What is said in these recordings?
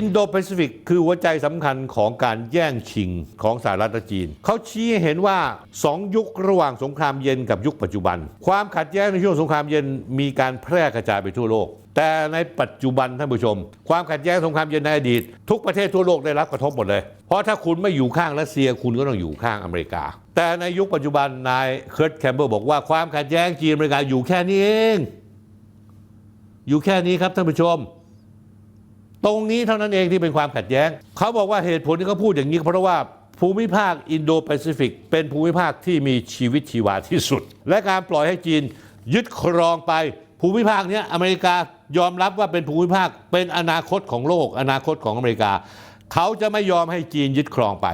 อินโดแปซิฟิกคือหัวใจสำคัญของการแย่งชิงของสหรัฐและจีน เขาชี้ให้เห็นว่า 2 ยุคระหว่างสงครามเย็นกับยุคปัจจุบัน ความขัดแย้งในช่วงสงครามเย็นมีการแพร่กระจายไปทั่วโลก แต่ในปัจจุบันท่านผู้ชม ความขัดแย้งสงครามเย็นในอดีต ทุกประเทศทั่วโลกได้รับกระทบหมดเลย เพราะถ้าคุณไม่อยู่ข้างรัสเซียคุณก็ต้องอยู่ข้างอเมริกา แต่ในยุคปัจจุบันนายเคิร์ตแคมเบอร์บอกว่าความขัดแย้งจีนอเมริกาอยู่แค่นี้เอง อยู่แค่นี้ครับท่านผู้ชม ตรงนี้เท่านั้นเองที่เป็นความขัดแย้ง เขาบอกว่าเหตุผลที่เขาพูดอย่างนี้เพราะว่าภูมิภาคอินโดแปซิฟิกเป็นภูมิภาคที่มีชีวิตชีวาที่สุด และการปล่อยให้จีนยึดครองไป ภูมิภาคนี้อเมริกายอมรับว่าเป็นภูมิภาคเป็นอนาคตของโลก อนาคตของอเมริกา เขาจะไม่ยอมให้จีนยึดครองไป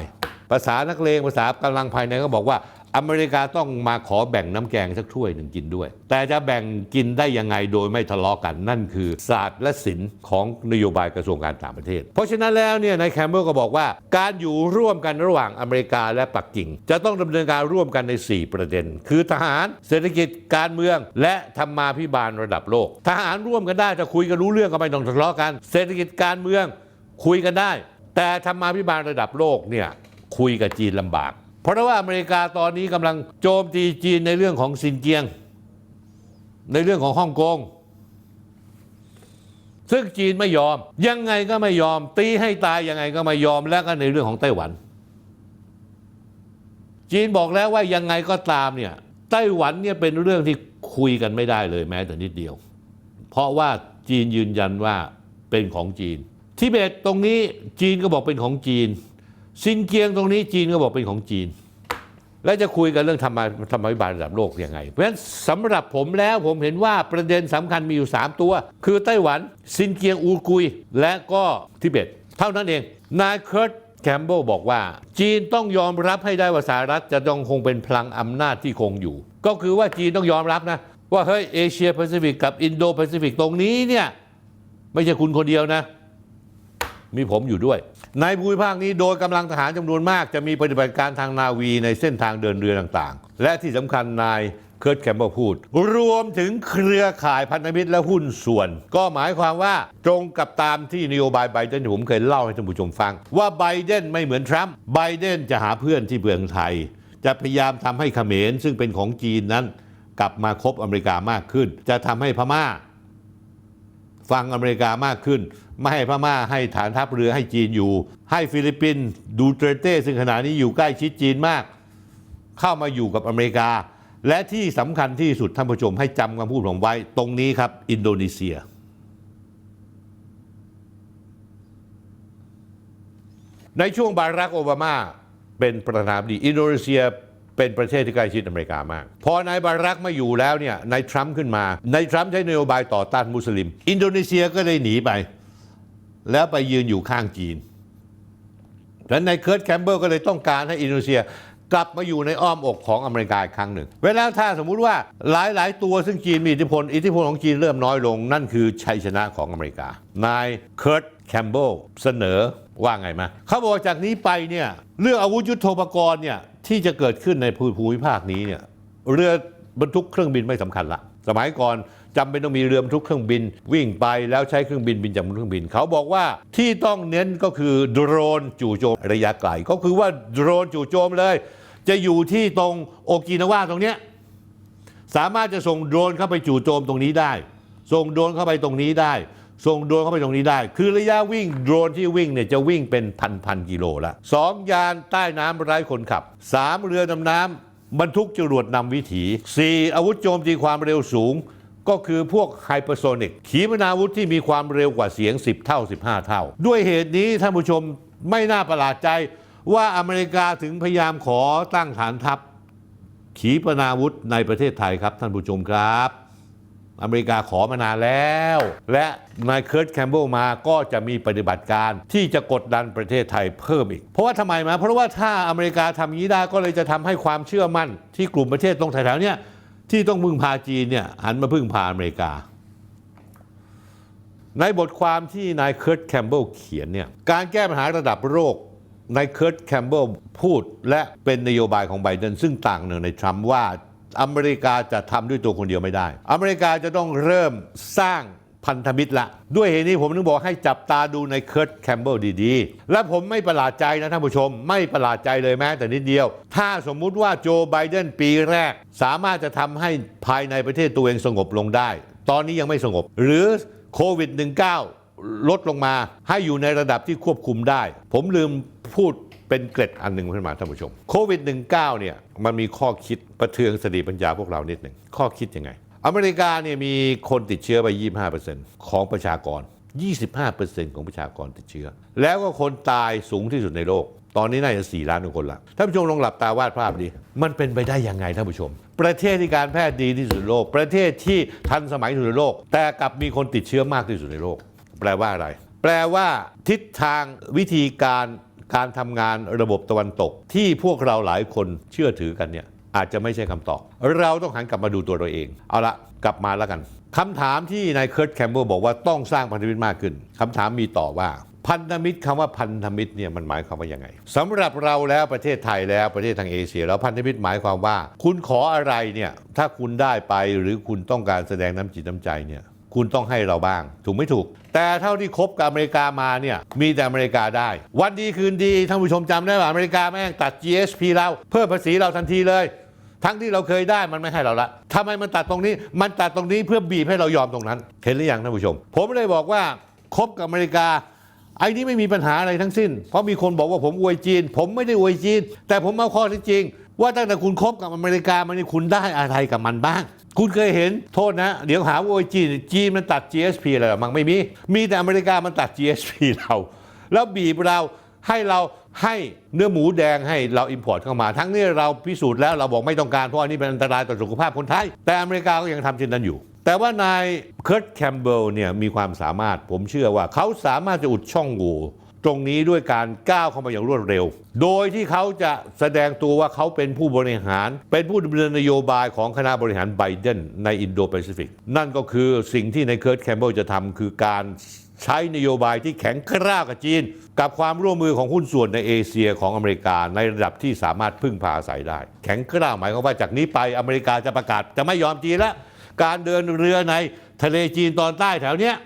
ภาษานักเลงภาษากำลังภายในก็บอกว่า อเมริกาต้องมาขอแบ่งน้ำแกงสักถ้วยหนึ่งกินด้วย แต่จะแบ่งกินได้ยังไงโดยไม่ทะเลาะกันนั่นคือศาสตร์และศิลป์ของนโยบายกระทรวงการต่างประเทศ เพราะฉะนั้นแล้วเนี่ยนายแคมเบลก็บอกว่า การอยู่ร่วมกันระหว่างอเมริกาและปักกิ่ง จะต้องดำเนินการร่วมกันใน 4 ประเด็น คือทหารเศรษฐกิจการเมือง และธรรมาภิบาลระดับโลก ทหารร่วมกันได้จะคุยกันรู้เรื่องก็ไม่ต้องทะเลาะกัน เศรษฐกิจการเมืองคุยกันได้ แต่ธรรมาภิบาลระดับโลกเนี่ยคุยกับจีนลำบาก เพราะว่าอเมริกาตอนนี้กำลังโจมตีจีนในเรื่องของซินเจียง ในเรื่องของฮ่องกงซึ่งจีนไม่ยอม ยังไงก็ไม่ยอม ตีให้ตายยังไงก็ไม่ยอมและก็ในเรื่องของไต้หวัน จีนบอกแล้วว่ายังไงก็ตามเนี่ยไต้หวันเนี่ยเป็นเรื่องที่คุยกันไม่ได้เลยแม้แต่นิดเดียว เพราะว่าจีนยืนยันว่าเป็นของจีนทิเบตตรงนี้จีนก็บอกเป็นของจีน ซินเกียงตรงนี้จีนก็บอกเป็นของจีน และจะคุยกันเรื่องธรรมธรรมวิบาลระดับโลกยังไง เพราะฉะนั้นสำหรับผมแล้วผมเห็นว่าประเด็นสำคัญมีอยู่ 3 ตัว คือไต้หวันซินเกียงอูกุย และก็ทิเบต เท่านั้นเอง นายเคิร์ตแคมเบลบอกว่า จีนต้องยอมรับให้ได้ว่าสหรัฐจะต้องคงเป็นพลังอำนาจที่คงอยู่ ก็คือว่าจีนต้องยอมรับนะว่าเฮ้ยเอเชียแปซิฟิกกับอินโดแปซิฟิกตรงนี้เนี่ยไม่ใช่คุณคนเดียวนะ มีผมอยู่ด้วย ในภูมิภาคนี้โดยกำลังทหารจำนวนมาก จะมีปฏิบัติการทางนาวีในเส้นทางเดินเรือต่างๆ และที่สำคัญนายเคิร์ตแคมเบลพูด รวมถึงเครือข่ายพันธมิตรและหุ้นส่วน ก็หมายความว่าตรงกับตามที่นโยบายไบเดนที่ผมเคยเล่าให้ท่านผู้ชมฟัง ว่าไบเดนไม่เหมือนทรัมป์ไบเดนจะหาเพื่อนที่เมืองไทย จะพยายามทำให้เขมรซึ่งเป็นของจีนนั้น กลับมาคบอเมริกามากขึ้น จะทำให้พม่า ฟังอเมริกามากขึ้น ไม่ให้พม่าให้ฐานทัพเรือให้จีนอยู่ ให้ฟิลิปปินส์ดูเตรเต้ซึ่งขณะนี้อยู่ใกล้ชิดจีนมาก เข้ามาอยู่กับอเมริกา และที่สำคัญที่สุดท่านผู้ชมให้จำคำพูดผมไว้ ตรงนี้ครับ อินโดนีเซีย ในช่วงบารักโอบามาเป็นประธานาธิบดีอินโดนีเซีย เป็นประเทศที่ใกล้ชิดอเมริกามาก พอนายบารักไม่อยู่แล้วเนี่ยนายทรัมป์ขึ้นมานายทรัมป์ใช้นโยบายต่อต้านมุสลิม อินโดนีเซียก็เลยหนีไป แล้วไปยืนอยู่ข้างจีนและนายเคิร์ตแคมเบลก็เลยต้องการให้อินโดนีเซียกลับมาอยู่ในอ้อมอกของอเมริกาอีกครั้งหนึ่ง เวลาถ้าสมมุติว่าหลาย ๆ ตัวซึ่งจีนมีอิทธิพล อิทธิพลของจีนเริ่มน้อยลง นั่นคือชัยชนะของอเมริกา นายเคิร์ตแคมเบลเสนอว่าไงมาเขาบอกจากนี้ไปเนี่ยเรื่องอาวุธยุโทโธปกรณ์เนี่ย ที่จะเกิดขึ้นในภูมิภาคนี้เนี่ยเรือบรรทุกเครื่องบินไม่สำคัญละ สมัยก่อนจำเป็นต้องมีเรือบรรทุกเครื่องบิน วิ่งไปแล้วใช้เครื่องบินบินจากบนเครื่องบิน เขาบอกว่าที่ต้องเน้นก็คือโดรนจู่โจมระยะไกลก็คือว่าโดรนจู่โจมเลย จะอยู่ที่ตรงโอกินาวาตรงเนี้ยสามารถจะส่งโดรนเข้าไปจู่โจมตรงนี้ได้ ส่งโดรนเข้าไปตรงนี้ได้ ส่งโดรนเข้าไปตรงนี้ได้ คือระยะวิ่งโดรนที่วิ่งเนี่ยจะวิ่งเป็นพันพันกิโลละสองยานใต้น้ำไร้คนขับสามเรือดำน้ำบรรทุกจรวดนำวิถีสี่อาวุธโจมตีความเร็วสูง ก็คือพวกไฮเปอร์โซนิกขีปนาวุธที่มีความเร็วกว่าเสียง 10 เท่า 15 เท่า ด้วยเหตุนี้ท่านผู้ชมไม่น่าประหลาดใจว่าอเมริกาถึงพยายามขอตั้งฐานทัพขีปนาวุธในประเทศไทยครับท่านผู้ชมครับ อเมริกาขอมานานแล้ว และนายเคิร์ตแคมเบลมาก็จะมีปฏิบัติการที่จะกดดันประเทศไทยเพิ่มอีก เพราะว่าทำไมมาเพราะว่าถ้าอเมริกาทำอย่างนี้ได้ก็เลยจะทำให้ความเชื่อมั่น ที่กลุ่มประเทศตรงแถวๆเนี้ยที่ต้องพึ่งพาจีนเนี่ยหันมาพึ่งพาอเมริกา ในบทความที่นายเคิร์ตแคมเบลเขียนเนี่ยการแก้ปัญหาระดับโลกนายเคิร์ตแคมเบลพูดและเป็นนโยบายของไบเดนซึ่งต่างหนึ่งในทรัมป์ว่า อเมริกาจะทำด้วยตัวคนเดียวไม่ได้ อเมริกาจะต้องเริ่มสร้างพันธมิตรละ ด้วยเหตุนี้ผมถึงบอกให้จับตาดูในเคิร์ตแคมเบลดีๆ และผมไม่ประหลาดใจนะท่านผู้ชม ไม่ประหลาดใจเลยแม้แต่นิดเดียว ถ้าสมมุติว่าโจไบเดนปีแรก สามารถจะทำให้ภายในประเทศตัวเองสงบลงได้ ตอนนี้ยังไม่สงบ หรือโควิด -19 ลดลงมาให้อยู่ในระดับที่ควบคุมได้ ผมลืมพูด เป็นเกร็ดอันหนึ่งขึ้นมาท่านผู้ชมโควิด -19 เนี่ยมันมีข้อคิดประเทืองสติปัญญาพวกเรานิดหนึ่งข้อคิดยังไง อเมริกาเนี่ยมีคนติดเชื้อไป 25%ของประชากร 25%ของประชากรติดเชื้อ แล้วก็คนตายสูงที่สุดในโลก ตอนนี้น่าจะ 4 ล้านคนละท่านผู้ชมลองหลับตาวาดภาพดิมันเป็นไปได้ยังไงท่านผู้ชม ประเทศที่การแพทย์ดีที่สุดในโลก ประเทศที่ทันสมัยที่สุดในโลก แต่กลับมีคนติดเชื้อมากที่สุดในโลก แปลว่าอะไร แปลว่าทิศทางวิธีการ การทำงานระบบตะวันตก ที่พวกเราหลายคนเชื่อถือกันเนี่ยอาจจะไม่ใช่คำตอบ เราต้องหันกลับมาดูตัวเราเอง เอาละกลับมาแล้วกันคำถามที่นายเคิร์ตแคมเบลบอกว่าต้องสร้างพันธมิตรมากขึ้นคำถามมีต่อว่าพันธมิตรคำว่าพันธมิตรเนี่ยมันหมายความว่ายังไงสำหรับเราแล้วประเทศไทยแล้วประเทศทางเอเชีย แล้วพันธมิตรหมายความว่า คุณขออะไรเนี่ยถ้าคุณได้ไปหรือคุณต้องการแสดงน้ำจิตน้ำใจเนี่ย คุณต้องให้เราบ้าง ถูกไม่ถูก แต่เท่าที่คบกับอเมริกามาเนี่ยมีแต่อเมริกาได้ วันดีคืนดีท่านผู้ชมจำได้ว่าอเมริกาแม่งตัด GSP เราเพิ่มภาษีเราทันทีเลย ทั้งที่เราเคยได้มันไม่ให้เราละทำไมมันตัดตรงนี้ มันตัดตรงนี้เพื่อบีบให้เรายอมตรงนั้นเห็นหรือยังท่านผู้ชม ผมเลยบอกว่าคบกับอเมริกาไอ้นี้ไม่มีปัญหาอะไรทั้งสิ้น เพราะมีคนบอกว่าผมอวยจีน ผมไม่ได้อวยจีน แต่ผมเอาข้อที่จริง ว่าตั้งแต่คุณคบกับอเมริกามันนี่คุณได้อะไรกับมันบ้าง คุณเคยเห็นโทษนะ เดี๋ยวหาว่าอวยจีนจีนมันตัด GSP อะไรหรอมั้งไม่มี มีแต่อเมริกามันตัด GSP เรา แล้วบีบเราให้เราให้เนื้อหมูแดงให้เราอิมพอร์ตเข้ามา ทั้งนี้เราพิสูจน์แล้วเราบอกไม่ต้องการเพราะอันนี้เป็นอันตรายต่อสุขภาพคนไทย แต่อเมริกาก็ยังทำเช่นนั้นอยู่ แต่ว่านายเคิร์ตแคมเบลเนี่ยมีความสามารถผมเชื่อว่าเขาสามารถจะอุดช่องโหว่ ตรงนี้ด้วยการก้าวเข้ามาอย่างรวดเร็ว โดยที่เขาจะแสดงตัวว่าเขาเป็นผู้บริหาร เป็นผู้ดำเนินนโยบายของคณะบริหารไบเดนในอินโดแปซิฟิก นั่นก็คือสิ่งที่ในายเคิร์ตแคมเบลจะทำคือการใช้นโยบายที่แข็งกร้าวกับจีน กับความร่วมมือของหุ้นส่วนในเอเชียของอเมริกาในระดับที่สามารถพึ่งพาอาศัยได้ แข็งกร้าวหมายความว่าจากนี้ไปอเมริกาจะประกาศจะไม่ยอมจีนละการเดินเรือในทะเลจีนตอนใต้แถวเนี้ย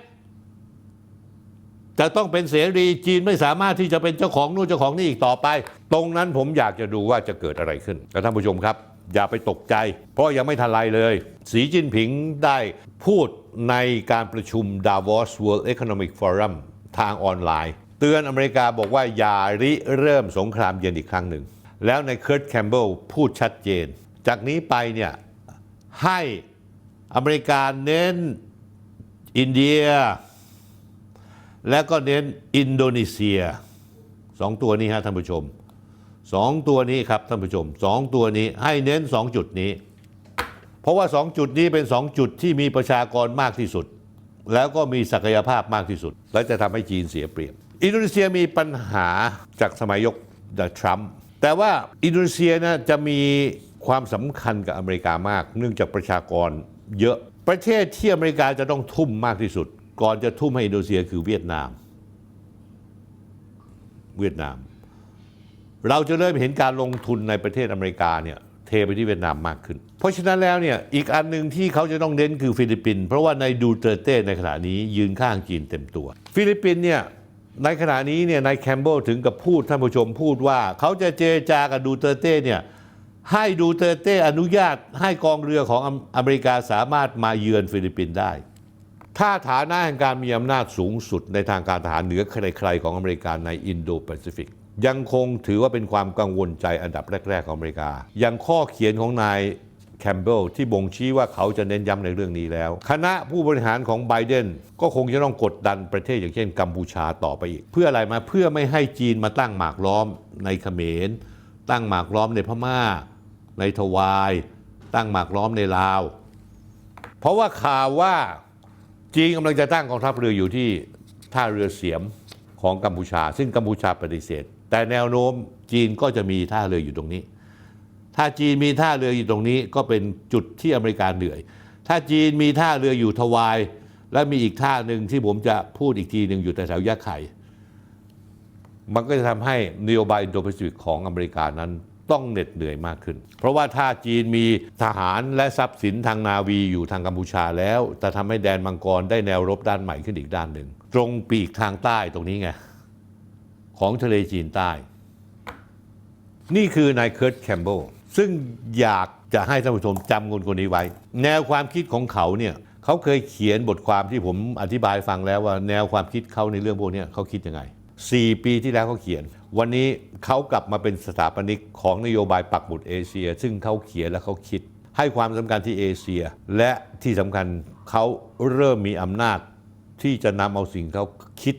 จะต้องเป็นเสรีจีนไม่สามารถที่จะเป็นเจ้าของนู่นเจ้าของนี่อีกต่อไป ตรงนั้นผมอยากจะดูว่าจะเกิดอะไรขึ้นแต่ท่านผู้ชมครับ อย่าไปตกใจ เพราะยังไม่ทันไรเลย สีจิ้นผิงได้พูดในการประชุม Davos World Economic Forum ทางออนไลน์ เตือนอเมริกาบอกว่าอย่าริเริ่มสงครามเย็นอีกครั้งหนึ่ง แล้วในเคิร์ตแคมเบลพูดชัดเจน จากนี้ไปเนี่ยให้อเมริกาเน้นอินเดีย และก็เน้นอินโดนีเซียสองตัวนี้ฮะท่านผู้ชมสองตัวนี้ครับท่านผู้ชมสองตัวนี้ให้เน้นสองจุดนี้ เพราะว่าสองจุดนี้เป็นสองจุดที่มีประชากรมากที่สุด แล้วก็มีศักยภาพมากที่สุด และจะทำให้จีนเสียเปรียบ อินโดนีเซียมีปัญหาจากสมัยยกทรัมป์แต่ว่าอินโดนีเซียนะจะมีความสำคัญกับอเมริกามาก เนื่องจากประชากรเยอะประเทศที่อเมริกาจะต้องทุ่มมากที่สุด ก่อนจะทุ่มให้อินโดนีเซียคือเวียดนาม เวียดนาม เราจะเริ่มเห็นการลงทุนในประเทศอเมริกาเนี่ยเทไปที่เวียดนามมากขึ้น เพราะฉะนั้นแล้วเนี่ยอีกอันหนึ่งที่เขาจะต้องเน้นคือฟิลิปปินส์เพราะว่าในดูเตอร์เต้ในขณะนี้ยืนข้างจีนเต็มตัว ฟิลิปปินส์เนี่ยในขณะนี้เนี่ยนายแคมเบลถึงกับพูดท่านผู้ชมพูดว่า เขาจะเจรจากับดูเตอร์เต้เนี่ยให้ดูเตอร์เต้อนุญาตให้กองเรือของออเมริกาสามารถมาเยือนฟิลิปปินส์ได้ ถ้าฐานะแห่งการมีอำนาจสูงสุดในทางการทหารเหนือใครๆของอเมริกาในอินโดแปซิฟิก ยังคงถือว่าเป็นความกังวลใจอันดับแรก ๆ ของอเมริกายังข้อเขียนของนายแคมเบลที่บ่งชี้ว่าเขาจะเน้นย้ำในเรื่องนี้แล้ว คณะผู้บริหารของไบเดนก็คงจะต้องกดดันประเทศอย่างเช่นกัมพูชาต่อไปอีก เพื่ออะไรมาเพื่อไม่ให้จีนมาตั้งหมากล้อมในเขมร ตั้งหมากล้อมในพม่า ในทวาย ตั้งหมากล้อมในลาว เพราะว่าข่าวว่า จีนกำลังจะตั้งกองทัพเรืออยู่ที่ท่าเรือเสียมของกัมพูชา ซึ่งกัมพูชาปฏิเสธ แต่แนวโน้มจีนก็จะมีท่าเรืออยู่ตรงนี้ ถ้าจีนมีท่าเรืออยู่ตรงนี้ก็เป็นจุดที่อเมริกาเหนื่อย ถ้าจีนมีท่าเรืออยู่ทวาย และมีอีกท่าหนึ่งที่ผมจะพูดอีกทีหนึ่งอยู่แต่แถวยะไข่ มันก็จะทำให้นโยบายอินโดแปซิฟิกของอเมริกานั้น ต้องเหน็ดเหนื่อยมากขึ้น เพราะว่าถ้าจีนมีทหารและทรัพย์สินทางนาวีอยู่ทางกัมพูชาแล้ว จะทำให้แดนมังกรได้แนวรบด้านใหม่ขึ้นอีกด้านหนึ่ง ตรงปีกทางใต้ตรงนี้ไง ของทะเลจีนใต้ นี่คือนายเคิร์ตแคมเบลซึ่งอยากจะให้ท่านผู้ชมจำคนคนนี้ไว้ แนวความคิดของเขาเนี่ยเขาเคยเขียนบทความที่ผมอธิบายฟังแล้วว่า แนวความคิดเขาในเรื่องพวกนี้เขาคิดยังไง 4 ปีที่แล้วเขาเขียน วันนี้เขากลับมาเป็นสถาปนิกของนโยบายปักหมุดเอเชีย ซึ่งเขาเขียนและเขาคิด ให้ความสำคัญที่เอเชีย และที่สำคัญเขาเริ่มมีอำนาจที่จะนำเอาสิ่งเขาคิด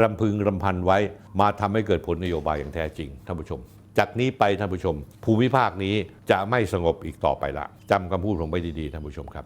รำพึงรำพันไว้ มาทำให้เกิดผลนโยบายอย่างแท้จริงท่านผู้ชม จากนี้ไปท่านผู้ชม ภูมิภาคนี้จะไม่สงบอีกต่อไปละจำคำพูดผมไว้ดีๆท่านผู้ชมครับ